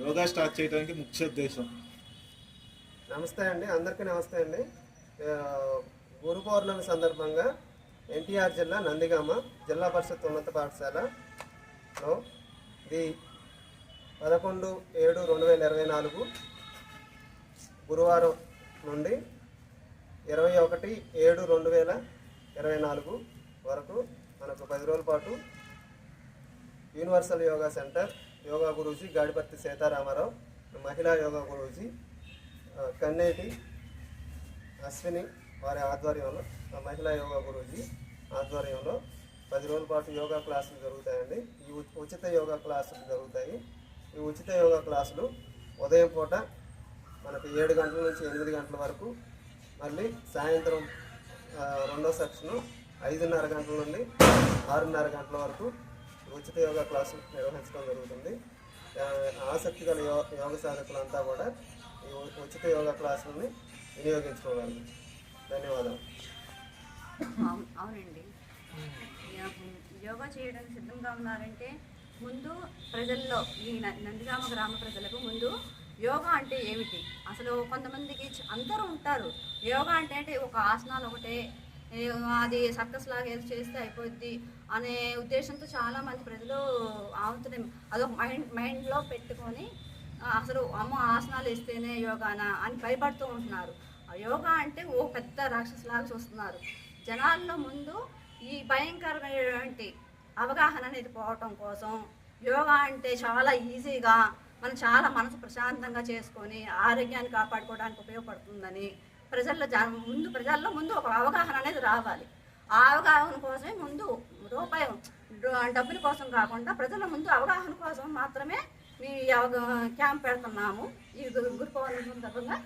Yoga start చేయడానికి ముఖ్య ఉద్దేశం. నమస్తే అండి అందరికీ నమస్తే అండి. గురు పౌర్ణమి సందర్భంగా ఎన్టీఆర్ జిల్లా నందిగామ జిల్లా పరిషత్ ఉన్నత పాఠశాలలో ఇది పదకొండు ఏడు రెండు వేల ఇరవై నాలుగు గురువారం నుండి ఇరవై ఒకటి ఏడు రెండు వేల ఇరవై నాలుగు వరకు మనకు పది రోజుల పాటు universal yoga centre yoga guruji Gadiparthi Seetharamarao మహిళా యోగా గురూజీ కన్నేటి అశ్విని వారి ఆధ్వర్యంలో మహిళా యోగా గురూజీ ఆధ్వర్యంలో పది రోజుల పాటు యోగా క్లాసులు జరుగుతాయండి. ఈ ఉచిత యోగా క్లాసులు జరుగుతాయి. ఈ ఉచిత యోగా క్లాసులు ఉదయం పూట మనకి ఏడు గంటల నుంచి ఎనిమిది గంటల వరకు మళ్ళీ సాయంత్రం రెండో సెక్షను ఐదున్నర గంటల నుండి ఆరున్నర గంటల వరకు ఉచిత యోగా క్లాసులు నిర్వహించడం జరుగుతుంది. ఆసక్తి గల యో యోగ సాధకులంతా కూడా ఈ ఉచిత యోగా క్లాసులని వినియోగించుకోగలరు. ధన్యవాదాలు. అవునండి. యోగా చేయడానికి సిద్ధంగా ఉన్నారంటే ముందు ప్రజల్లో ఈ న- నందిగామ గ్రామ ప్రజలకు ముందు యోగా అంటే ఏమిటి? అసలు కొంతమందికి అందరూ ఉంటారు. యోగా అంటే అంటే ఒక ఆసనాలు ఒకటే అది సర్కస్ లాగా ఏదో చేస్తే అయిపోద్ది అనే ఉద్దేశంతో చాలా మంది ప్రజలు ఆవుతున్నాయి అదొక మైండ్ మైండ్లో పెట్టుకొని అసలు అమ్మ ఆసనాలు ఇస్తేనే యోగానా అని భయపడుతూ ఉంటున్నారు. ఆ యోగా అంటే ఓ పెద్ద రాక్షసులాగా చూస్తున్నారు. జనాల్లో ముందు ఈ భయంకరమైనటువంటి అవగాహన అనేది పోవటం కోసం యోగా అంటే చాలా ఈజీగా మనం చాలా మనసు ప్రశాంతంగా చేసుకొని ఆరోగ్యాన్ని కాపాడుకోవడానికి ఉపయోగపడుతుందని ప్రజల్లో ముందు ప్రజల్లో ముందు ఒక అవగాహన రావాలి. ఆ అవగాహన కోసమే ముందు రూపాయి డబ్బుల కోసం కాకుండా ప్రజల ముందు అవగాహన కోసం మాత్రమే మీ అవగా క్యాంప్ పెడుతున్నాము. ఈ గురు పౌర్ణమి సందర్భంగా